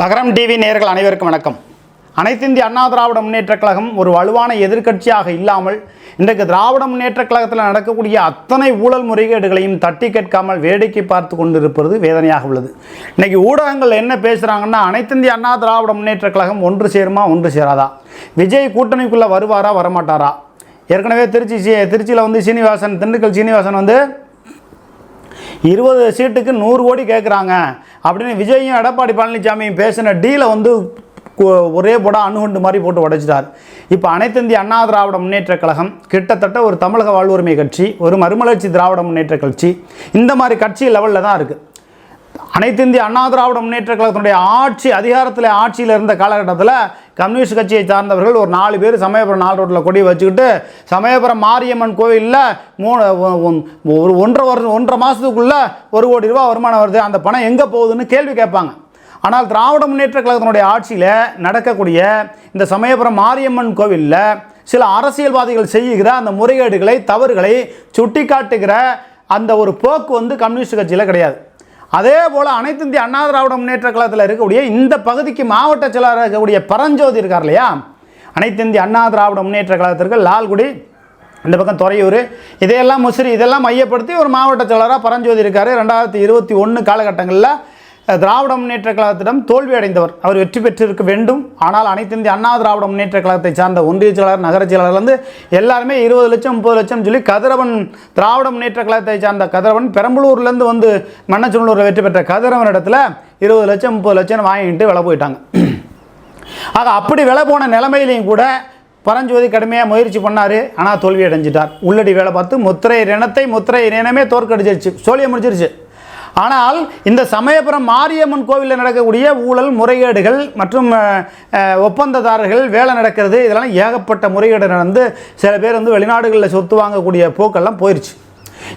தகரம் டிவி நேர்கள் அனைவருக்கும் வணக்கம். அனைத்து இந்திய அண்ணா திராவிட முன்னேற்ற கழகம் ஒரு வலுவான எதிர்க்கட்சியாக இல்லாமல் இன்றைக்கு திராவிட முன்னேற்றக் கழகத்தில் நடக்கக்கூடிய அத்தனை ஊழல் முறைகேடுகளையும் தட்டி கேட்காமல் வேடிக்கை பார்த்து கொண்டிருப்பது வேதனையாக உள்ளது. இன்றைக்கி ஊடகங்கள் என்ன பேசுகிறாங்கன்னா அனைத்து இந்திய அண்ணா திராவிட முன்னேற்றக் கழகம் ஒன்று சேருமா ஒன்று சேராதா? விஜய் கூட்டணிக்குள்ளே வருவாரா வரமாட்டாரா? ஏற்கனவே திருச்சி திருச்சியில் வந்து சீனிவாசன் திண்டுக்கல் சீனிவாசன் வந்து இருபது சீட்டுக்கு நூறு கோடி கேட்குறாங்க அப்படின்னு விஜயும் எடப்பாடி பழனிசாமியும் பேசின டீலை வந்து ஒரே போட அணுகுண்டு மாதிரி போட்டு உடைச்சிட்டார். இப்போ அனைத்து இந்திய அண்ணா திராவிட முன்னேற்றக் கழகம் கிட்டத்தட்ட ஒரு தமிழக வாழ்வுரிமை கட்சி ஒரு மறுமலர்ச்சி திராவிட முன்னேற்ற கட்சி இந்த மாதிரி கட்சி லெவலில் தான் இருக்குது அனைத்து இந்திய அண்ணா திராவிட முன்னேற்ற கழகத்தினுடைய ஆட்சி அதிகாரத்தில் ஆட்சியில் இருந்த காலகட்டத்தில் கம்யூனிஸ்ட் கட்சியை சார்ந்தவர்கள் ஒரு நாலு பேர் சமயபுரம் நாலு ரோட்டில் கொடி வச்சுக்கிட்டு சமயபுரம் மாரியம்மன் கோவிலில் மூணு ஒரு ஒன்றரை வருஷம் ஒன்றரை மாதத்துக்குள்ளே ஒரு கோடி ரூபா வருமானம் வருது. அந்த பணம் எங்கே போகுதுன்னு கேள்வி கேட்பாங்க. ஆனால் திராவிட முன்னேற்ற கழகத்தினுடைய ஆட்சியில் நடக்கக்கூடிய இந்த சமயபுரம் மாரியம்மன் கோவிலில் சில அரசியல்வாதிகள் செய்கிற அந்த முறைகேடுகளை தவறுகளை சுட்டிக்காட்டுகிற அந்த ஒரு போக்கு வந்து கம்யூனிஸ்ட் கட்சியில் கிடையாது. அதே போல் அனைத்து இந்திய அண்ணா திராவிட முன்னேற்ற கழகத்தில் இருக்கக்கூடிய இந்த பகுதிக்கு மாவட்ட செயலாளராக இருக்கக்கூடிய பரஞ்சோதி இருக்கார் இல்லையா? அனைத்து இந்திய அண்ணா திராவிட முன்னேற்ற கழகத்திற்கு லால்குடி இந்த பக்கம் துறையூர் இதையெல்லாம் முசிறி இதெல்லாம் மையப்படுத்தி ஒரு மாவட்ட செயலராக பரஞ்சோதி இருக்கார். ரெண்டாயிரத்தி இருபத்தி ஒன்று காலகட்டங்களில் திராவிட முன்னேற்ற கழகத்திடம் தோல்வி அடைந்தவர். அவர் வெற்றி பெற்றிருக்க வேண்டும். ஆனால் அனைத்து இந்திய அண்ணா திராவிட முன்னேற்ற கழகத்தை சார்ந்த ஒன்றிய செயலாளர் நகர செயலாளர்லேருந்து எல்லாருமே இருபது லட்சம் முப்பது லட்சம் சொல்லி கதிரவன் திராவிட முன்னேற்ற கழகத்தை சார்ந்த கதிரவன் பெரம்பலூர்லேருந்து வந்து மன்னச்சநல்லூரில் வெற்றி பெற்ற கதிரவன் இடத்துல இருபது லட்சம் முப்பது லட்சம் வாங்கிட்டு விலை போயிட்டாங்க. ஆக அப்படி விலை போன நிலைமையிலையும் கூட பரஞ்சோதி கடுமையாக முயற்சி பண்ணார். ஆனால் தோல்வி அடைஞ்சிட்டார். உள்ளடி வேலை பார்த்து முத்திரை இனத்தை முத்திரை இனமே தோற்கடிச்சிருச்சு. சோழியை முடிச்சிருச்சு ஆனால் இந்த சமயபுரம் மாரியம்மன் கோவிலில் நடக்கக்கூடிய ஊழல் முறைகேடுகள் மற்றும் ஒப்பந்ததாரர்கள் வேலை நடக்கிறது இதெல்லாம் ஏகப்பட்ட முறைகேடு நடந்து சில பேர் வந்து வெளிநாடுகளில் சொத்து வாங்கக்கூடிய போக்கெல்லாம் போயிடுச்சு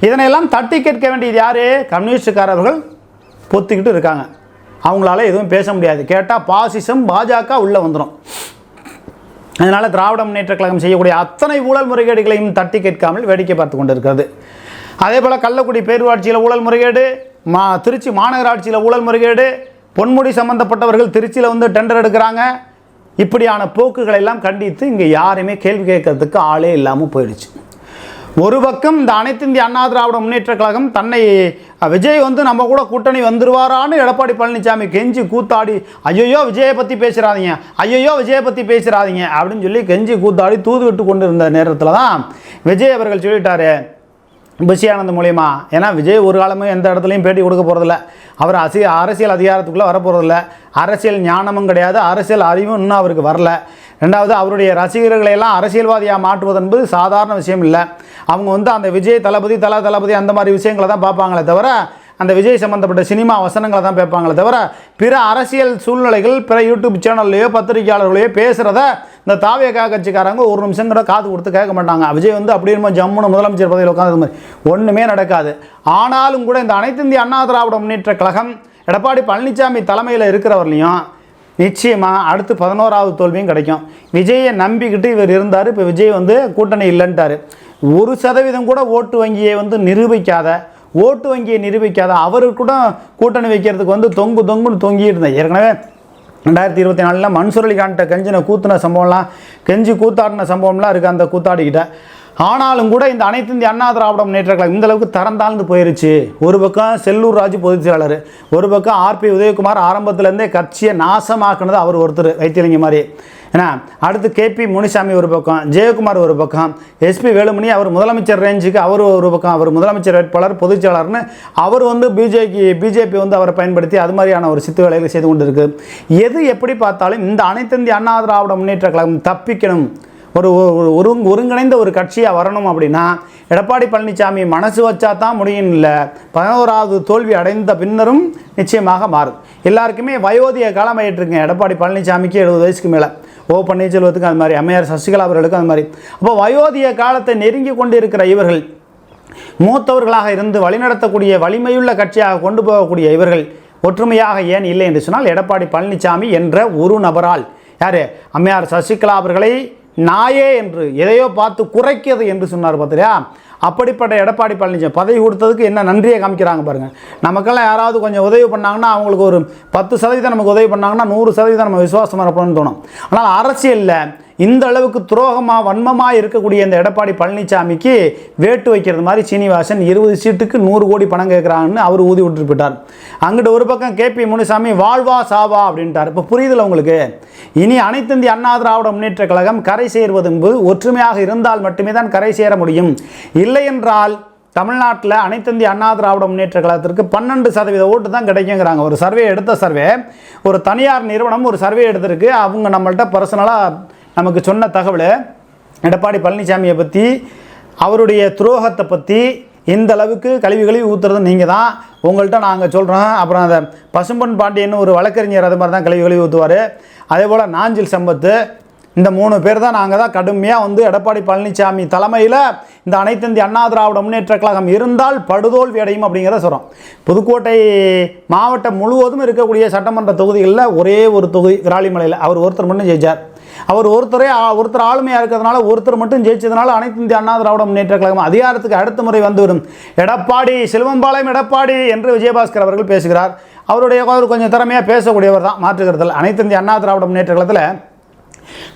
இதனையெல்லாம் தட்டி கேட்க வேண்டியது யார்? கம்யூனிஸ்டுக்காரர்கள் பொத்திக்கிட்டு இருக்காங்க. அவங்களால எதுவும் பேச முடியாது. கேட்டால் பாசிசம் பாஜக உள்ளே வந்துடும் அதனால் திராவிட முன்னேற்ற கழகம் செய்யக்கூடிய அத்தனை ஊழல் முறைகேடுகளையும் தட்டி கேட்காமல் வேடிக்கை பார்த்து கொண்டிருக்கிறது. அதே போல் கள்ளக்குடி பேரூராட்சியில் ஊழல் முறைகேடு மா திருச்சி மாநகராட்சியில் ஊழல் முறைகேடு பொன்முடி சம்பந்தப்பட்டவர்கள் திருச்சியில் வந்து டெண்டர் எடுக்கிறாங்க. இப்படியான போக்குகளை எல்லாம் கண்டித்து இங்கே யாருமே கேள்வி கேட்கறதுக்கு ஆளே இல்லாமல் போயிடுச்சு. ஒரு பக்கம் இந்த அனைத்து இந்திய அண்ணா திராவிட முன்னேற்ற கழகம் தன்னை விஜய் வந்து நம்ம கூட கூட்டணி வந்துருவாரான்னு எடப்பாடி பழனிசாமி கெஞ்சி கூத்தாடி ஐயோ விஜயை பற்றி பேசுகிறாதீங்க ஐயோ விஜயை பற்றி பேசுகிறாதீங்க அப்படின்னு சொல்லி கெஞ்சி கூத்தாடி தூது விட்டு கொண்டு இருந்த நேரத்தில் தான் விஜய் அவர்கள் சொல்லிட்டாரு. புஷியானந்த் மூலியமா. ஏன்னா விஜய் ஒரு காலமும் எந்த இடத்துலையும் பேட்டி கொடுக்க போகிறதில்ல அவர் அசி அரசியல் அதிகாரத்துக்குள்ளே வரப்போகிறதில்ல அரசியல் ஞானமும் கிடையாது. அரசியல் அறிவும் இன்னும் அவருக்கு வரல. ரெண்டாவது அவருடைய ரசிகர்களை எல்லாம் அரசியல்வாதியாக மாற்றுவது என்பது சாதாரண விஷயம் இல்லை. அவங்க வந்து அந்த விஜய் தளபதி தல தளபதி அந்த மாதிரி விஷயங்களை தான் பார்ப்பாங்களே தவிர அந்த விஜய் சம்மந்தப்பட்ட சினிமா வசனங்களை தான் பேப்பாங்களே தவிர பிற அரசியல் சூழ்நிலைகள் பிற யூடியூப் சேனல்லையோ பத்திரிகையாளர்களையோ பேசுகிறத இந்த தாவியக்கா கட்சிக்காரங்க ஒரு நிமிஷம் கூட காது கொடுத்து கேட்க மாட்டாங்க. விஜய் வந்து அப்படி என்னமோ ஜம்முன்னு முதலமைச்சர் பதவியில் உட்காந்து மாதிரி ஒன்றுமே நடக்காது. ஆனாலும் கூட இந்த அனைத்து இந்திய அண்ணா திராவிட முன்னேற்ற கழகம் எடப்பாடி பழனிசாமி தலைமையில் இருக்கிறவர்லையும் நிச்சயமாக அடுத்து பதினோராவது தோல்வியும் கிடைக்கும். விஜயை நம்பிக்கிட்டு இவர் இருந்தார். இப்போ விஜய் வந்து கூட்டணி இல்லைன்ட்டார். ஒரு சதவீதம் கூட ஓட்டு வங்கியை வந்து நிரூபிக்காத ஓட்டு வங்கியை நிரூபிக்காத அவரு கூட கூட்டணி வைக்கிறதுக்கு வந்து தொங்கு தொங்குன்னு தொங்கிட்டு இருந்தேன். ஏற்கனவே ரெண்டாயிரத்தி இருபத்தி நாலில் மன்சூர் அலிகான்ட்ட கெஞ்சின கூத்துன சம்பவம்லாம் கெஞ்சி கூத்தாடின சம்பவம்லாம் இருக்குது அந்த கூத்தாடிக்கிட்ட. ஆனாலும் கூட இந்த அனைத்து இந்திய அண்ணா திராவிட முன்னேற்ற கழகம் இந்தளவுக்கு தரம் தாழ்ந்து போயிருச்சு. ஒரு பக்கம் செல்லூர் ராஜு பொதுச் செயலாளர் ஒரு பக்கம் ஆர்பி உதயகுமார் ஆரம்பத்துலேருந்தே கட்சியை நாசமாக்குனது அவர் ஒருத்தர் வைத்தியலிங்க மாதிரி. ஏன்னா அடுத்து கேபி முனிசாமி ஒரு பக்கம் ஜெயக்குமார் ஒரு பக்கம் எஸ்பி வேலுமணி அவர் முதலமைச்சர் ரேஞ்சுக்கு அவர் ஒரு பக்கம் அவர் முதலமைச்சர் வேட்பாளர் பொதுச் செயலாளர்னு அவர் வந்து பிஜேபி பிஜேபி வந்து அவரை பயன்படுத்தி அது மாதிரியான ஒரு சித்து வேலைகளை செய்து கொண்டிருக்கு. எது எப்படி பார்த்தாலும் இந்த அனைத்திந்திய அண்ணா திராவிட முன்னேற்ற கழகம் தப்பிக்கணும். ஒரு ஒரு ஒருங் ஒருங்கிணைந்த ஒரு கட்சியாக வரணும் அப்படின்னா எடப்பாடி பழனிசாமி மனசு வச்சா தான் முடியும் இல்லை பதினோராவது தோல்வி அடைந்த பின்னரும் நிச்சயமாக மாறும். எல்லாருக்குமே வயோதிக காலம் ஆகிட்டுருங்க எடப்பாடி பழனிசாமிக்கு எழுபது வயசுக்கு மேலே. ஓ பன்னீர்செல்வத்துக்கு அது மாதிரி அம்மையார் சசிகலா அவர்களுக்கும் அது மாதிரி. அப்போ வயோதிக காலத்தை நெருங்கி கொண்டு இருக்கிற இவர்கள் மூத்தவர்களாக இருந்து வழிநடத்தக்கூடிய வலிமையுள்ள கட்சியாக கொண்டு போகக்கூடிய இவர்கள் ஒற்றுமையாக ஏன் இல்லை என்று சொன்னால் எடப்பாடி பழனிசாமி என்ற ஒரு நபரால். யார்? அம்மையார் சசிகலா அவர்களை நாயே என்று எதையோ பார்த்து குறைக்கிறது என்று சொன்னார் பார்த்தியா? அப்படிப்பட்ட எடப்பாடி பழனிசாமி பதவி கொடுத்ததுக்கு என்ன நன்றியை காமிக்கிறாங்க பாருங்கள் நமக்கெல்லாம் யாராவது கொஞ்சம் உதவி பண்ணாங்கன்னா அவங்களுக்கு ஒரு பத்து சதவீதம் நமக்கு உதவி பண்ணாங்கன்னா நூறு சதவீதம் நம்ம விசுவாசமாக இருப்போம்னு தோணும். ஆனால் அரசியலில் இந்த அளவுக்கு துரோகமாக வன்மமாக இருக்கக்கூடிய இந்த எடப்பாடி பழனிசாமிக்கு வேட்டு வைக்கிறது மாதிரி சீனிவாசன் இருபது சீட்டுக்கு நூறு கோடி பணம் கேட்குறாங்கன்னு அவர் ஊதி விட்டுட்டு போயிட்டார். அங்கிட்டு ஒரு பக்கம் கேபி முனுசாமி வாழ்வா சாவா அப்படின்ட்டார். இப்போ புரியுதுல உங்களுக்கு? இனி அனைத்து இந்திய அண்ணா திராவிட முன்னேற்ற கழகம் கரை சேர்வது என்பது ஒற்றுமையாக இருந்தால் மட்டுமே தான் கரை சேர முடியும். இல்லை என்றால் தமிழ்நாட்டில் அனைத்திந்திய அண்ணா திராவிட முன்னேற்ற கழகத்திற்கு பன்னெண்டு சதவீத ஓட்டு தான் கிடைக்குங்கிறாங்க. ஒரு சர்வே எடுத்த சர்வே. ஒரு தனியார் நிறுவனம் ஒரு சர்வே எடுத்திருக்கு. அவங்க நம்மள்ட்ட பர்சனலாக நமக்கு சொன்ன தகவல். எடப்பாடி பழனிசாமியை பற்றி அவருடைய துரோகத்தை பற்றி இந்த அளவுக்கு கழிவு கழிவு ஊற்றுறது நீங்கள் தான். உங்கள்கிட்ட நாங்கள் சொல்கிறோம் அப்புறம் அந்த பசும்பொன் பாண்டியன் ஒரு வழக்கறிஞர் அது மாதிரி தான் கழிவு கழிவு ஊற்றுவார் அதே போல் நாஞ்சில் சம்பத்து இந்த மூணு பேர் தான் நாங்கள் தான் கடுமையாக வந்து எடப்பாடி பழனிசாமி தலைமையில் இந்த அனைத்து இந்திய அண்ணா திராவிட முன்னேற்ற கழகம் இருந்தால் படுதோல்வி அடையும் அப்படிங்கிறத சொல்கிறோம் புதுக்கோட்டை மாவட்டம் முழுவதும் இருக்கக்கூடிய சட்டமன்ற தொகுதிகளில் ஒரே ஒரு தொகுதி விராலிமலையில். அவர் ஒருத்தர் மட்டும் ஜெயிச்சார். அவர் ஒருத்தரே ஒருத்தர் ஆளுமையாக இருக்கிறதுனால ஒருத்தர் மட்டும் ஜெயிச்சதுனால அனைத்து இந்திய அண்ணா திராவிட முன்னேற்ற கழகம் அதிகாரத்துக்கு அடுத்த முறை வந்துவிடும் எடப்பாடி செல்வம்பாளையம் எடப்பாடி என்று விஜயபாஸ்கர் அவர்கள் பேசுகிறார். அவருடைய அவர் கொஞ்சம் திறமையாக பேசக்கூடியவர் தான். மாற்றுக்கிறதில் அனைத்து இந்திய அண்ணா திராவிட முன்னேற்ற கழகத்தில்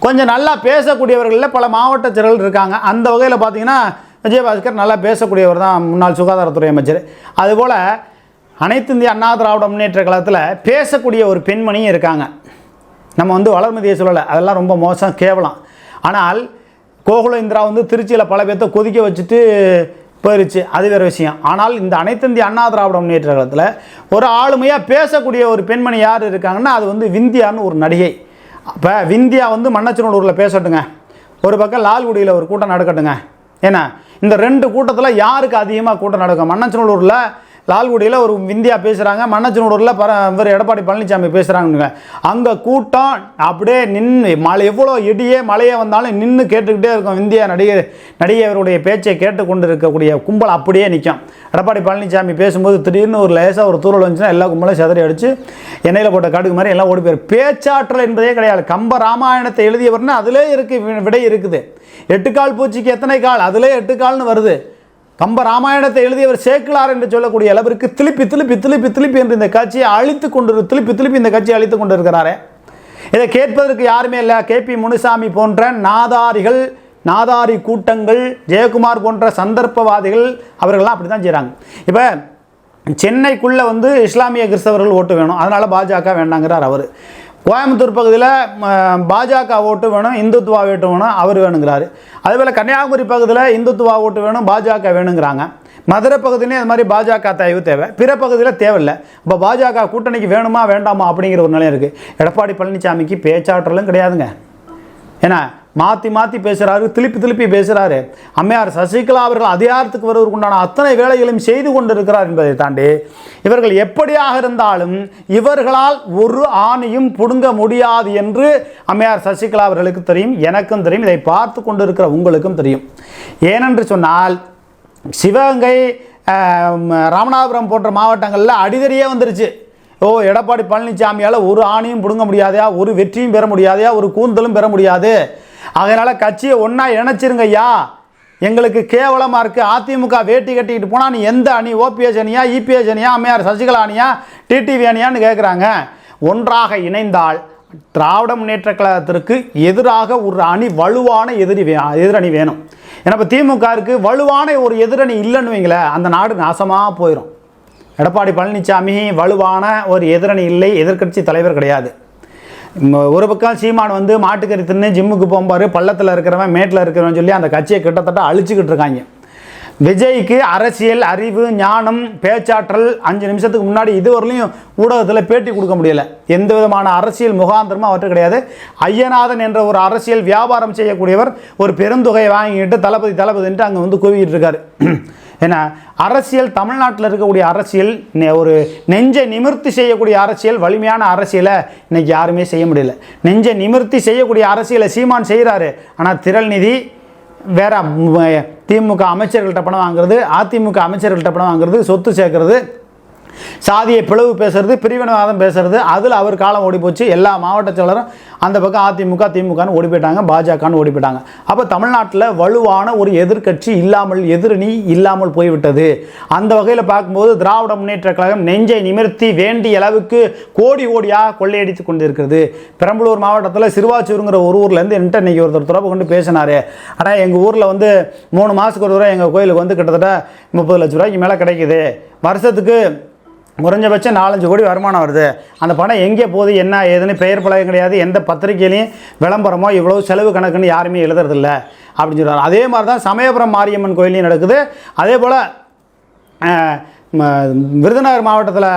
கொஞ்சம் நல்லா பேசக்கூடியவர்களில் பல மாவட்ட செயலர்கள் இருக்காங்க. அந்த வகையில் பார்த்தீங்கன்னா விஜயபாஸ்கர் நல்லா பேசக்கூடியவர் தான் முன்னாள் சுகாதாரத்துறை அமைச்சர். அதுபோல் அனைத்து இந்திய அண்ணா திராவிட முன்னேற்ற கழகத்தில் பேசக்கூடிய ஒரு பெண்மணியும் இருக்காங்க. நம்ம வந்து வளர்மதியை சொல்லலை. அதெல்லாம் ரொம்ப மோசம் கேவலம். ஆனால் கோகுல இந்திரா வந்து திருச்சியில் பல பேர்த்த கொதிக்க வச்சுட்டு போயிருச்சு. அது வேறு விஷயம். ஆனால் இந்த அனைத்து இந்திய அண்ணா திராவிட முன்னேற்ற கழகத்தில் ஒரு ஆளுமையாக பேசக்கூடிய ஒரு பெண்மணி யார் இருக்காங்கன்னா அது வந்து விந்தியான்னு ஒரு நடிகை. அப்போ விந்தியா வந்து மன்னச்சநல்லூரில் பேசட்டுங்க. ஒரு பக்கம் லால்குடியில் ஒரு கூட்டம் நடக்கட்டுங்க. ஏன்னா இந்த ரெண்டு கூட்டத்தில் யாருக்கு அதிகமாக கூட்டம் நடக்கும்? மன்னச்சநல்லூரில் லால்குடியில் ஒரு விந்தியா பேசுகிறாங்க மன்னச்சனூரில் பர இவர் எடப்பாடி பழனிசாமி பேசுகிறாங்க அங்கே கூட்டம் அப்படியே நின்று மழை எவ்வளோ இடியே மழையே வந்தாலும் நின்று கேட்டுக்கிட்டே இருக்கும் விந்தியா நடிகர் நடிகையவருடைய பேச்சை கேட்டுக்கொண்டு இருக்கக்கூடிய கும்பல் அப்படியே நிற்கும் எடப்பாடி பழனிசாமி பேசும்போது திடீர்னு ஒரு லேசாக ஒரு தூரல் வந்துச்சுன்னா எல்லா கும்பலையும் செதறி அடித்து எண்ணெயில் போட்ட கடுகு மாதிரி எல்லாம் ஓடி போயிரு பேச்சாற்றல் என்பதே கிடையாது. கம்ப ராமாயணத்தை எழுதியவர்னா அதிலே இருக்கு விடை இருக்குது. எட்டு கால் பூச்சிக்கு எத்தனை கால்? அதிலே எட்டு கால்னு வருது. கம்ப ராமாயணத்தை எழுதியவர் சேக்கிலார் என்று சொல்லக்கூடிய அளவிற்கு திருப்பி திருப்பி திருப்பி திருப்பி என்று இந்த கட்சியை அழித்து கொண்டு திருப்பி திருப்பி இந்த கட்சியை அழித்து கொண்டிருக்கிறாரே. இதை கேட்பதற்கு யாருமே இல்லை. கேபி முனுசாமி போன்ற நாதாரிகள் நாதாரி கூட்டங்கள் ஜெயக்குமார் போன்ற சந்தர்ப்பவாதிகள் அவர்கள்லாம் அப்படி தான் செய்கிறாங்க இப்போ சென்னைக்குள்ளே வந்து இஸ்லாமிய கிறிஸ்தவர்கள் ஓட்டு வேணும். அதனால் பாஜக வேண்டாங்கிறார் அவர். கோயம்புத்தூர் பகுதியில் பாஜக ஓட்டு வேணும் இந்துத்துவா ஓட்டு வேணும் அவர் வேணுங்கிறாரு. அதேபோல் கன்னியாகுமரி பகுதியில் இந்துத்துவா ஓட்டு வேணும் பாஜக வேணுங்கிறாங்க. மதுரை பகுதியிலையும் அது மாதிரி பாஜக தயவு தேவை. பிற பகுதியில் தேவையில்லை. இப்போ பாஜக கூட்டணிக்கு வேணுமா வேண்டாமா அப்படிங்கிற ஒரு நிலையம் இருக்குது எடப்பாடி பழனிசாமிக்கு பேச்சாற்றலும் கிடையாதுங்க. ஏன்னா மாற்றி மாற்றி பேசுகிறாரு திருப்பி திருப்பி பேசுகிறாரு அம்மையார் சசிகலா அவர்கள் அதிகாரத்துக்கு வருவதற்கு உண்டான அத்தனை வேலைகளையும் செய்து கொண்டிருக்கிறார் என்பதை தாண்டி இவர்கள் எப்படியாக இருந்தாலும் இவர்களால் ஒரு ஆணையும் புடுங்க முடியாது என்று அம்மையார் சசிகலா அவர்களுக்கு தெரியும் எனக்கும் தெரியும் இதை பார்த்து கொண்டிருக்கிற உங்களுக்கும் தெரியும். ஏனென்று சொன்னால் சிவகங்கை ராமநாதபுரம் போன்ற மாவட்டங்களில் அடிதடியே வந்துருச்சு. ஓ எடப்பாடி பழனிசாமியால் ஒரு ஆணையும் பிடுங்க முடியாதையா ஒரு வெற்றியும் பெற முடியாதையா ஒரு கூந்தலும் பெற முடியாது. அதனால் கட்சியை ஒன்றா இணைச்சிருங்க ஐயா எங்களுக்கு கேவலமாக இருக்குது அதிமுக வேட்டி கட்டிக்கிட்டு போனால் நீ எந்த அணி? ஓபிஎஸ் அணியா இபிஎஸ் அணியா அம்மையார் சசிகலா அணியா டிடிவி அணியான்னு கேட்குறாங்க ஒன்றாக இணைந்தால் திராவிட முன்னேற்ற கழகத்திற்கு எதிராக ஒரு அணி வலுவான எதிரி வே எதிரணி வேணும். ஏன்னா இப்போ திமுகவுக்கு வலுவான ஒரு எதிரணி இல்லைன்னு வைங்களேன் அந்த நாடு நாசமாக போயிடும் எடப்பாடி பழனிசாமி வலுவான ஒரு எதிரணி இல்லை. எதிர்க்கட்சி தலைவர் கிடையாது. ஒரு பக்கம் சீமான் வந்து மாட்டுக்கறி தின்னு ஜிம்முக்கு போகும்பாரு பள்ளத்தில் இருக்கிறவன் மேட்டில் இருக்கிறவன் சொல்லி அந்த கட்சியை கிட்டத்தட்ட அழிச்சுக்கிட்டு இருக்காங்க. விஜய்க்கு அரசியல் அறிவு ஞானம் பேச்சாற்றல் அஞ்சு நிமிஷத்துக்கு முன்னாடி இதுவரையிலையும் ஊடகத்தில் பேட்டி கொடுக்க முடியலை. எந்த விதமான அரசியல் முகாந்திரமும் அவற்று கிடையாது. ஐயநாதன் என்ற ஒரு அரசியல் வியாபாரம் செய்யக்கூடியவர் ஒரு பெருந்தொகையை வாங்கிட்டு தளபதி தளபதின்ட்டு அங்கே வந்து கூவிக்கிட்டு இருக்காரு. ஏன்னா அரசியல் தமிழ்நாட்டில் இருக்கக்கூடிய அரசியல் ஒரு நெஞ்சை நிமிர்த்தி செய்யக்கூடிய அரசியல் வலிமையான அரசியலை இன்றைக்கி யாருமே செய்ய முடியல. நெஞ்சை நிமிர்த்தி செய்யக்கூடிய அரசியலை சீமான் செய்கிறாரு ஆனால் திரள்நிதி வேற திமுக அமைச்சர்கள்ட்ட பணம் வாங்குறது அதிமுக அமைச்சர்கள்ட்ட பணம் வாங்குறது சொத்து சேர்க்கறது சாதியை பிளவு பேசுறது பிரிவினவாதம் பேசுறது அதில் அவர் காலம் ஓடி போச்சு. எல்லா மாவட்ட செயலரும் அந்த பக்கம் அதிமுக திமுகன்னு ஓடி போயிட்டாங்க பாஜகன்னு ஓடி போயிட்டாங்க. அப்போ தமிழ்நாட்டில் வலுவான ஒரு எதிர்க்கட்சி இல்லாமல் எதிரணி இல்லாமல் போய்விட்டது. அந்த வகையில் பார்க்கும்போது திராவிட முன்னேற்ற கழகம் நெஞ்சை நிமிர்த்தி வேண்டிய அளவுக்கு கோடி கோடியாக கொள்ளையடித்து கொண்டிருக்கிறது. பெரம்பலூர் மாவட்டத்தில் சிறுவாச்சூருங்கிற ஒரு ஊர்லேருந்து என்கிட்ட இன்றைக்கி ஒருத்தர் தொடர்பு கொண்டு பேசினாரு. ஆனால் எங்கள் ஊரில் வந்து மூணு மாதத்துக்கு ஒரு தூரம் எங்கள் கோயிலுக்கு வந்து கிட்டத்தட்ட முப்பது லட்ச ரூபாய்க்கு மேலே கிடைக்குது. வருஷத்துக்கு குறைஞ்சபட்சம் நாலஞ்சு கோடி வருமானம் வருது. அந்த பணம் எங்கே போகுது என்ன ஏதுன்னு பெயர் பலகம் கிடையாது. எந்த பத்திரிகையிலையும் விளம்பரமோ இவ்வளோ செலவு கணக்குன்னு யாருமே எழுதுறதில்ல அப்படின்னு சொல்கிறார் அதே மாதிரி தான் சமயபுரம் மாரியம்மன் கோயிலையும் நடக்குது. அதே போல் விருதுநகர் மாவட்டத்தில்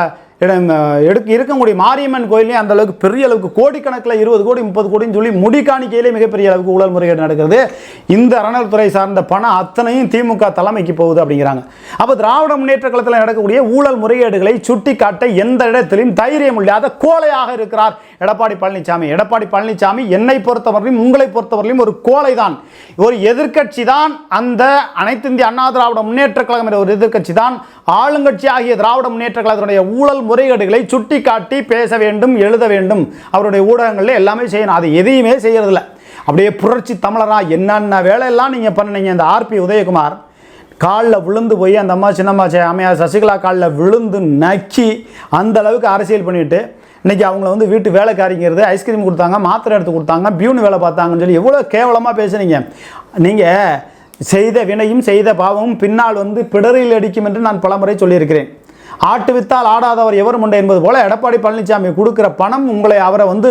எடுக்க இருக்கக்கூடிய மாரியம்மன் கோயிலையும் அந்த அளவுக்கு பெரிய அளவுக்கு கோடிக்கணக்கில் இருபது கோடி முப்பது கோடின்னு சொல்லி முடிக்காணிக்கையிலே மிகப்பெரிய அளவுக்கு ஊழல் முறைகேடு நடக்கிறது. இந்த அறநிலத்துறை சார்ந்த பணம் அத்தனையும் திமுக தலைமைக்கு போகுது அப்படிங்கிறாங்க. அப்போ திராவிட முன்னேற்ற கழகத்தில் நடக்கக்கூடிய ஊழல் முறைகேடுகளை சுட்டி காட்ட எந்த இடத்திலும் தைரியம் இல்லாத கோலையாக இருக்கிறார் எடப்பாடி பழனிசாமி. எடப்பாடி பழனிசாமி என்னை பொறுத்தவரையிலும் உங்களை பொறுத்தவரையிலும் ஒரு கோலை தான் ஒரு எதிர்க்கட்சி தான் அந்த அனைத்து இந்திய அண்ணா திராவிட முன்னேற்ற கழகம் என்ற ஒரு எதிர்க்கட்சி தான் ஆளுங்கட்சி ஆகிய திராவிட முன்னேற்ற கழகத்தினுடைய ஊழல் முறைகேடுகளை சுட்டி காட்டி பேச வேண்டும் எழுத வேண்டும். அவருடைய ஊடகங்களில் எல்லாமே செய்யணும். அது எதையுமே செய்கிறதில்ல அப்படியே புரட்சி தமிழராக என்னென்ன வேலையெல்லாம் நீங்கள் பண்ணுனீங்க? இந்த ஆர்பி உதயகுமார் காலில் விழுந்து போய் அந்த அம்மா சின்னம்மா சே- அம்மையார் சசிகலா காலில் விழுந்து நக்கி அந்த அளவுக்கு அரசியல் பண்ணிட்டு இன்னைக்கு அவங்கள வந்து வீட்டு வேலைக்காரிங்கிறது ஐஸ்கிரீம் கொடுத்தாங்க மாத்திரை எடுத்து கொடுத்தாங்க பியூன் வேலை பார்த்தாங்கன்னு சொல்லி எவ்வளோ கேவலமாக பேசுனீங்க. நீங்கள் செய்த வினையும் செய்த பாவமும் பின்னால் வந்து பிடரில் அடிக்கும் என்று நான் பலமுறை சொல்லியிருக்கிறேன். ஆட்டு வித்தால் ஆடாதவர் எவர் உண்டு என்பது போல எடப்பாடி பழனிசாமி கொடுக்குற பணம் உங்களை அவரை வந்து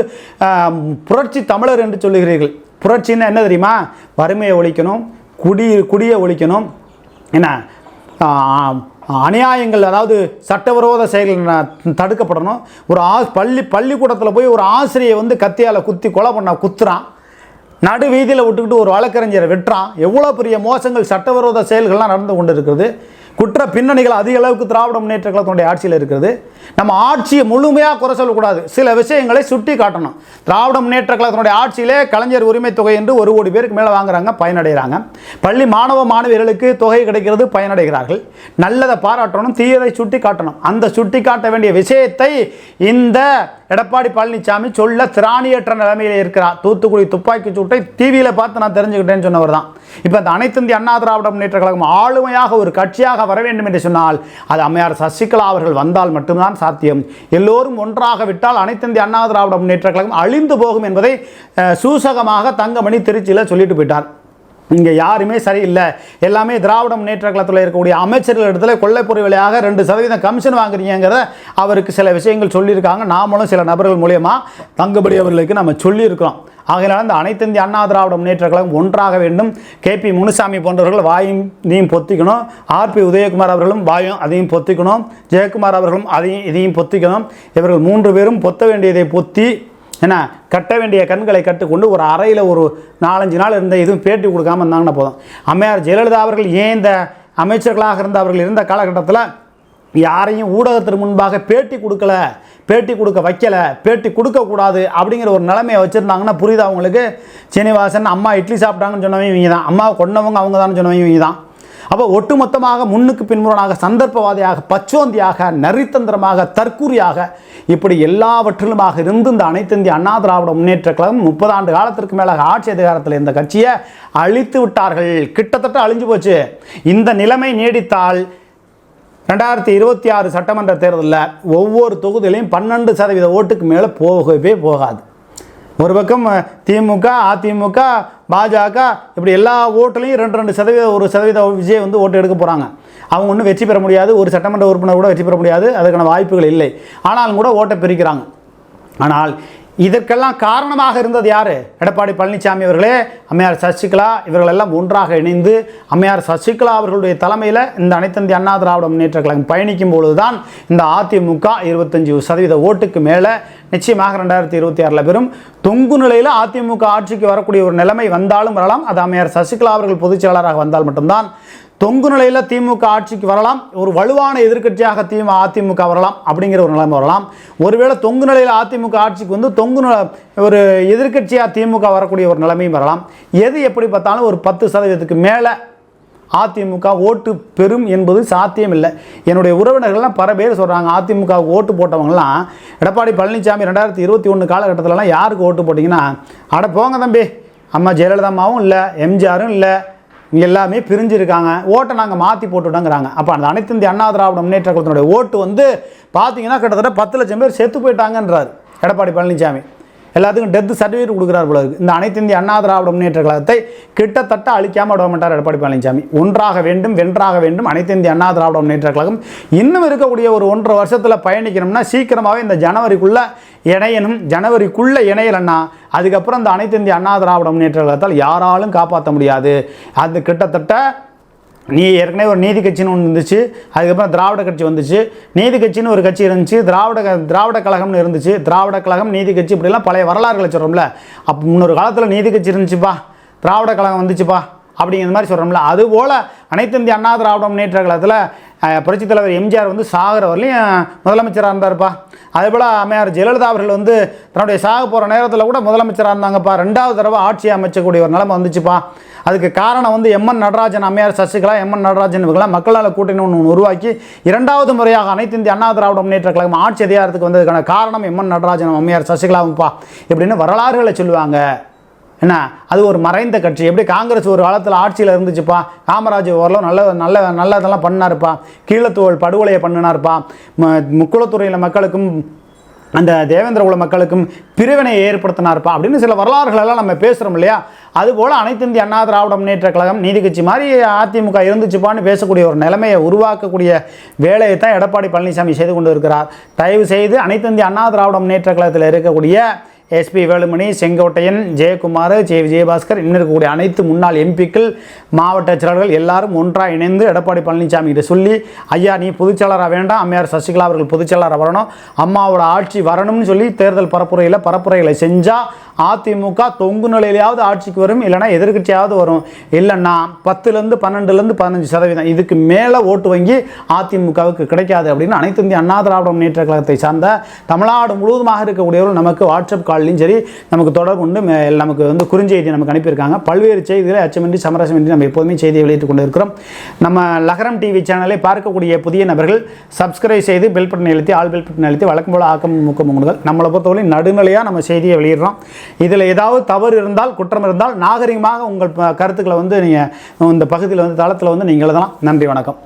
புரட்சி தமிழர் என்று சொல்லுகிறீர்கள். புரட்சின்னா என்ன தெரியுமா? வறுமையை ஒழிக்கணும் குடி குடியை ஒழிக்கணும். என்ன? அநியாயங்கள் அதாவது சட்டவிரோத செயல்கள் தடுக்கப்படணும். ஒரு ஆ பள்ளி பள்ளிக்கூடத்தில் போய் ஒரு ஆசிரியை வந்து கத்தியால் குத்தி கொலை பண்ண குத்துறான். நடு வீதியில் விட்டுக்கிட்டு ஒரு வழக்கறிஞரை வெட்டுறான். எவ்வளோ பெரிய மோசங்கள் சட்டவிரோத செயல்கள்லாம் நடந்து கொண்டு இருக்கிறது. குற்ற பின்னணிகள் அதிக அளவுக்கு திராவிட முன்னேற்ற கழகத்தினுடைய ஆட்சியில் இருக்கிறது. நம்ம ஆட்சியை முழுமையாக குறை சொல்லக்கூடாது. சில விஷயங்களை சுட்டி காட்டணும். திராவிட முன்னேற்ற கழகத்தினுடைய ஆட்சியிலே கலைஞர் உரிமை தொகை என்று ஒரு கோடி பேருக்கு மேலே வாங்குறாங்க பயனடைகிறாங்க. பள்ளி மாணவ மாணவியர்களுக்கு தொகை கிடைக்கிறது பயனடைகிறார்கள். நல்லதை பாராட்டணும் தீயதை சுட்டி காட்டணும். அந்த சுட்டி காட்ட வேண்டிய விஷயத்தை இந்த எடப்பாடி பழனிசாமி சொல்ல திராணியற்ற நிலைமையில் இருக்கிறார். தூத்துக்குடி துப்பாக்கி சூட்டை டிவியில் பார்த்து நான் தெரிஞ்சுக்கிட்டேன்னு சொன்னவர் தான். இப்போ அந்த அனைத்து இந்திய அண்ணா திராவிட முன்னேற்ற கழகம் ஆளுமையாக ஒரு கட்சியாக வர வேண்டும் என்று சொன்னால் அது அம்மையார் சசிகலா அவர்கள் வந்தால் மட்டும்தான் சாத்தியம். எல்லோரும் ஒன்றாக விட்டால் அனைத்து இந்திய அண்ணா திராவிட முன்னேற்ற கழகம் அழிந்து போகும் என்பதை சூசகமாக தங்கமணி திருச்சியில் சொல்லிட்டு போயிட்டார். இங்கே யாருமே சரியில்லை. எல்லாமே திராவிட முன்னேற்ற கழகத்தில் இருக்கக்கூடிய அமைச்சர்கள் இடத்துல கொள்ளைப்பொருள் விலையாக ரெண்டு சதவீதம் கமிஷன் வாங்குறீங்கிறத அவருக்கு சில விஷயங்கள் சொல்லியிருக்காங்க. நாமளும் சில நபர்கள் மூலயமா தங்குபடி அவர்களுக்கு நம்ம சொல்லியிருக்கிறோம். ஆகையினால் இந்த அனைத்து இந்திய அண்ணா திராவிட முன்னேற்ற கழகம் ஒன்றாக வேண்டும். கேபி முனுசாமி போன்றவர்கள் வாயும் இதையும் பொத்திக்கணும் ஆர்பி உதயகுமார் அவர்களும் வாயும் அதையும் பொத்திக்கணும். ஜெயக்குமார் அவர்களும் அதையும் இதையும் பொத்திக்கணும். இவர்கள் மூன்று பேரும் பொத்த வேண்டியதை பொத்தி ஏன்னா கட்ட வேண்டிய கண்களை கட்டுக்கொண்டு ஒரு அறையில் ஒரு நாலஞ்சு நாள் இருந்த எதுவும் பேட்டி கொடுக்காம இருந்தாங்கன்னா போதும். அம்மையார் ஜெயலலிதா அவர்கள் ஏன் இந்த அமைச்சர்களாக இருந்த அவர்கள் இருந்த காலகட்டத்தில் யாரையும் ஊடகத்திற்கு முன்பாக பேட்டி கொடுக்கல பேட்டி கொடுக்க வைக்கலை பேட்டி கொடுக்கக்கூடாது அப்படிங்கிற ஒரு நிலைமையை வச்சுருந்தாங்கன்னா புரியுது அவங்களுக்கு சீனிவாசன் அம்மா இட்லி சாப்பிட்டாங்கன்னு சொன்னவங்க இவங்க தான். அம்மா கொண்டவங்க அவங்க தான் சொன்னவங்க இவங்க தான். அப்போ ஒட்டுமொத்தமாக முன்னுக்கு பின்புறனாக சந்தர்ப்பவாதியாக பச்சோந்தியாக நரித்தந்திரமாக தற்கூரியாக இப்படி எல்லாவற்றிலுமாக இருந்து இந்த அனைத்து இந்திய அண்ணா திராவிட முன்னேற்ற கழகம் முப்பது ஆண்டு காலத்திற்கு மேலாக ஆட்சி அதிகாரத்தில் இந்த கட்சியை அழித்து விட்டார்கள். கிட்டத்தட்ட அழிஞ்சு போச்சு. இந்த நிலைமை நீடித்தால் ரெண்டாயிரத்தி இருபத்தி ஆறு சட்டமன்ற தேர்தலில் ஒவ்வொரு தொகுதியிலையும் பன்னெண்டு சதவீத ஓட்டுக்கு மேலே போகவே போகாது. ஒரு பக்கம் திமுக அதிமுக பாஜக இப்படி எல்லா ஓட்டுலையும் ரெண்டு ரெண்டு சதவீத ஒரு சதவீத விஜய் வந்து ஓட்டு எடுக்க போகிறாங்க அவங்க ஒன்றும் வெற்றி பெற முடியாது ஒரு சட்டமன்ற உறுப்பினர் கூட வெற்றி பெற முடியாது அதுக்கான வாய்ப்புகள் இல்லை. ஆனாலும் கூட ஓட்டை பிரிக்கிறாங்க. ஆனால் இதற்கெல்லாம் காரணமாக இருந்தது யார்? எடப்பாடி பழனிசாமி அவர்களே அம்மையார் சசிகலா இவர்களெல்லாம் ஒன்றாக இணைந்து அம்மையார் சசிகலா அவர்களுடைய தலைமையில் இந்த அனைத்தந்தி அண்ணா திராவிட முன்னேற்ற கழகம் பயணிக்கும் பொழுதுதான் இந்த அதிமுக இருபத்தஞ்சி சதவீத ஓட்டுக்கு மேலே நிச்சயமாக ரெண்டாயிரத்தி இருபத்தி ஆறில் பெறும் தொங்கு நிலையில் அதிமுக ஆட்சிக்கு வரக்கூடிய ஒரு நிலைமை வந்தாலும் வரலாம். அது அம்மையார் சசிகலா அவர்கள் பொதுச் செயலாளராக வந்தால் மட்டும்தான் தொங்கு நிலையில் திமுக ஆட்சிக்கு வரலாம். ஒரு வலுவான எதிர்க்கட்சியாக திமுக அதிமுக வரலாம் அப்படிங்கிற ஒரு நிலைமை வரலாம். ஒருவேளை தொங்கு நிலையில் அதிமுக ஆட்சிக்கு வந்து தொங்கு ஒரு எதிர்க்கட்சியாக திமுக வரக்கூடிய ஒரு நிலைமையும் வரலாம். எது எப்படி பார்த்தாலும் ஒரு பத்து சதவீதத்துக்கு மேலே அதிமுக ஓட்டு பெறும் என்பது சாத்தியம் இல்லை என்னுடைய உறவினர்கள்லாம் பல பேர் சொல்கிறாங்க அதிமுக ஓட்டு போட்டவங்கலாம் எடப்பாடி பழனிசாமி ரெண்டாயிரத்தி இருபத்தி ஒன்று காலகட்டத்திலலாம் யாருக்கு ஓட்டு போட்டிங்கன்னா அட போங்க தம்பி அம்மா ஜெயலலிதா அம்மாவும் இல்லை எம்ஜிஆரும் இல்லை எல்லாமே பிரிஞ்சிருக்காங்க. ஓட்டை நாங்கள் மாற்றி போட்டுவிட்டோங்கிறாங்க அப்போ அந்த அனைத்து இந்திய அண்ணா திராவிட முன்னேற்ற கழகத்தினுடைய ஓட்டு வந்து பார்த்தீங்கன்னா கிட்டத்தட்ட பத்து லட்சம் பேர் செத்து போயிட்டாங்கன்றார். எடப்பாடி பழனிசாமி எல்லாத்துக்கும் டெத்து சர்டிஃபிகேட் கொடுக்குறார் போல இருக்குது இந்த அனைத்து இந்திய அண்ணா திராவிட முன்னேற்ற கழகத்தை கிட்டத்தட்ட அழிக்காமல் விட மாட்டார் எடப்பாடி பழனிசாமி ஒன்றாக வேண்டும் வென்றாக வேண்டும் அனைத்து இந்திய அண்ணா திராவிட முன்னேற்ற கழகம் இன்னும் இருக்கக்கூடிய ஒரு ஒன்றரை வருஷத்தில் பயணிக்கணும்னா சீக்கிரமாகவே இந்த ஜனவரிக்குள்ளே இணையனும் ஜனவரிக்குள்ளே இணையலன்னா அதுக்கப்புறம் இந்த அனைத்து இந்திய அண்ணா திராவிட முன்னேற்ற கழகத்தால் யாராலும் காப்பாற்ற முடியாது. அது கிட்டத்தட்ட நீ ஏற்கனவே ஒரு நீதி கட்சின்னு ஒன்று இருந்துச்சு. அதுக்கப்புறம் திராவிட கட்சி வந்துச்சு. நீதி கட்சின்னு ஒரு கட்சி இருந்துச்சு. திராவிட திராவிட கழகம்னு இருந்துச்சு. திராவிட கழகம் நீதி கட்சி இப்படிலாம் பழைய வரலாறுகளை சொல்கிறோம்ல அப்போ முன்னொரு காலத்தில் நீதி கட்சி இருந்துச்சுப்பா. திராவிட கழகம் வந்துச்சுப்பா. அப்படிங்கிற மாதிரி சொல்கிறோம்ல அதுபோல் அனைத்து இந்திய அண்ணா திராவிட முன்னேற்ற கழகத்தில் புரட்சித் தலைவர் எம்ஜிஆர் வந்து சாகிற வரலையும் முதலமைச்சராக இருந்தார்ப்பா. அதேபோல் அம்மையார் ஜெயலலிதா அவர்கள் வந்து தன்னுடைய சாக போகிற நேரத்தில் கூட முதலமைச்சராக இருந்தாங்கப்பா. ரெண்டாவது தடவை ஆட்சி அமைச்சக்கூடிய ஒரு நிலைமை வந்துச்சுப்பா. அதுக்கு காரணம் வந்து எம்என் நடராஜன் அம்மையார் சசிகலா எம்என் நடராஜன் இவங்களாம் மக்களால் கூட்டணி ஒன்று ஒன்று உருவாக்கி இரண்டாவது முறையாக அனைத்து இந்திய அண்ணா திராவிட முன்னேற்ற கழகம் ஆட்சி அதிகாரத்துக்கு வந்ததுக்கான காரணம் எம்என் நடராஜன் அம்மையார் சசிகலாவும்ப்பா. இப்படின்னு வரலாறுகளை சொல்லுவாங்க. என்ன? அது ஒரு மறைந்த கட்சி. எப்படி காங்கிரஸ் ஒரு காலத்தில் ஆட்சியில் இருந்துச்சுப்பா? காமராஜ் ஓரளவு நல்ல நல்ல நல்லதெல்லாம் பண்ணாருப்பா. கீழத்தோல் படுகொலையை பண்ணினாருப்பா. ம- முக்குளத்துறையில் மக்களுக்கும் அந்த தேவேந்திர குல மக்களுக்கும் பிரிவினையை ஏற்படுத்தினார்ப்பா. அப்படின்னு சில வரலாறுகள் எல்லாம் நம்ம பேசுகிறோம் இல்லையா? அதுபோல் அனைத்து இந்திய அண்ணா திராவிட முன்னேற்ற கழகம் நீதி கட்சி மாதிரி அதிமுக இருந்துச்சுப்பான்னு பேசக்கூடிய ஒரு நிலைமையை உருவாக்கக்கூடிய வேலையை தான் எடப்பாடி பழனிசாமி செய்து கொண்டு இருக்கிறார். தயவு செய்து அனைத்து இந்திய அண்ணா திராவிட முன்னேற்ற கழகத்தில் இருக்கக்கூடிய எஸ்பி வேலுமணி செங்கோட்டையன் ஜெயக்குமார் ஜெய விஜயபாஸ்கர் இன்னும் இருக்கக்கூடிய அனைத்து முன்னாள் எம்பிக்கள் மாவட்ட செயலாளர்கள் எல்லாரும் ஒன்றாக இணைந்து எடப்பாடி பழனிசாமி கிட்ட சொல்லி ஐயா நீ பொதுச்செயலராக வேண்டாம். அம்மையார் சசிகலா அவர்கள் பொதுச்செயலராக வரணும். அம்மாவோட ஆட்சி வரணும்னு சொல்லி தேர்தல் பரப்புரையில் பரப்புரைகளை செஞ்சால் அதிமுக தொங்கு நிலையிலாவது ஆட்சிக்கு வரும் இல்லைன்னா எதிர்க்கட்சியாவது வரும். இல்லைன்னா பத்துலேருந்து பன்னெண்டுலேருந்து பதினஞ்சு சதவீதம். இதுக்கு மேலே ஓட்டு வங்கி அதிமுகவுக்கு கிடைக்காது. அப்படின்னு அனைத்து இந்திய அண்ணா திராவிட முன்னேற்ற கழகத்தை சார்ந்த தமிழ்நாடு முழுவதுமாக இருக்கக்கூடியவர்கள் நமக்கு வாட்ஸ்அப் கால் கால்லையும் சரி நமக்கு தொடர்பு கொண்டு நமக்கு வந்து குறுஞ்செய்தி நமக்கு அனுப்பியிருக்காங்க. பல்வேறு செய்திகளை அச்சமின்றி சமரசமின்றி நம்ம எப்போதுமே செய்தியை வெளியிட்டுக் கொண்டு இருக்கிறோம் நம்ம லகரம் டிவி சேனலை பார்க்கக்கூடிய புதிய நபர்கள் சப்ஸ்கிரைப் செய்து பெல் பட்டன் எழுத்தி ஆல் பெல் பட்டன் எழுத்தி வழக்கம் போல ஆக்கம் ஊக்கம் உண்டுதல் நம்மளை பொறுத்தவரை நடுநிலையாக நம்ம செய்தியை வெளியிடுறோம். இதில் ஏதாவது தவறு இருந்தால் குற்றம் இருந்தால் நாகரிகமாக உங்கள் கருத்துக்களை வந்து நீங்கள் இந்த பகுதியில் வந்து தளத்தில் வந்து நீங்கள் எழுதலாம். நன்றி வணக்கம்.